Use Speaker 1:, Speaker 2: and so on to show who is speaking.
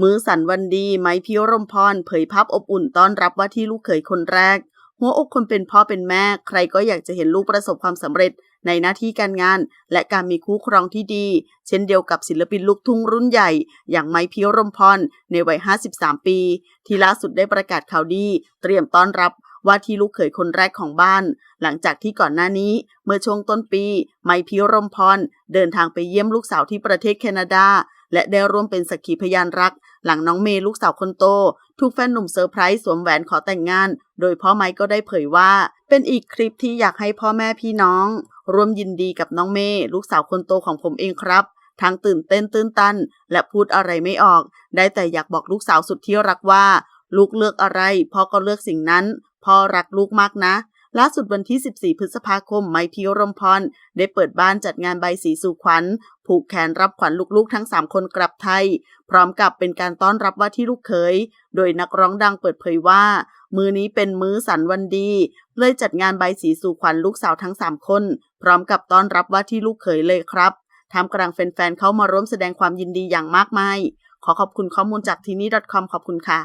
Speaker 1: มื้อสันวันดี ไม้พิรมพรเผยภาพอบอุ่นต้อนรับว่าที่ลูกเขยคนแรก หัวอกคนเป็นพ่อเป็นแม่ ใครก็อยากจะเห็นลูกประสบความสำเร็จในหน้าที่การงาน และการมีคู่ครองที่ดี เช่นเดียวกับศิลปินลูกทุ่งรุ่นใหญ่ อย่างไม้พิรมพรในวัย 53 ปี ที่ล่าสุดได้ประกาศข่าวดี เตรียมต้อนรับว่าที่ลูกเขยคนแรกของบ้าน หลังจากที่ก่อนหน้านี้ เมื่อช่วงต้นปี ไมพิรมพรเดินทางไปเยี่ยมลูกสาวที่ประเทศแคนาดา และได้ร่วมเป็นสักขีพยานรัก หลังน้องเมย์ลูกสาวคนโต ถูกแฟนหนุ่มเซอร์ไพรส์สวมแหวนขอแต่งงาน โดยพ่อไมค์ก็ได้เผยว่า เป็นอีกคลิปที่อยากให้พ่อแม่พี่น้อง ร่วมยินดีกับน้องเมย์ลูกสาวคนโตของผมเองครับทั้งตื่นเต้นตื้นตัน และพูดอะไรไม่ออก ได้แต่อยากบอกลูกสาวสุดที่รักว่า ลูกเลือกอะไรพ่อก็เลือกสิ่งนั้นพ่อรักลูกมากนะ ล่าสุดวันที่ 14 พฤษภาคม ไมพิรมพร ได้เปิดบ้านจัดงานใบสีสู่ขวัญ ผูกแขนรับขวัญลูกๆ ทั้ง 3 คนกลับไทย พร้อมกับเป็นการต้อนรับว่าที่ลูกเขย โดยนักร้องดังเปิดเผยว่า มือนี้เป็นมื้อสันวันดี เลยจัดงานใบสีสู่ขวัญลูกสาวทั้ง 3 คน พร้อมกับต้อนรับว่าที่ลูกเขยเลยครับท่ามกลางแฟนๆ เข้ามาร่วมแสดงความยินดีอย่างมากมาย ขอขอบคุณข้อมูลจากทีนี่ .com ขอบคุณค่ะ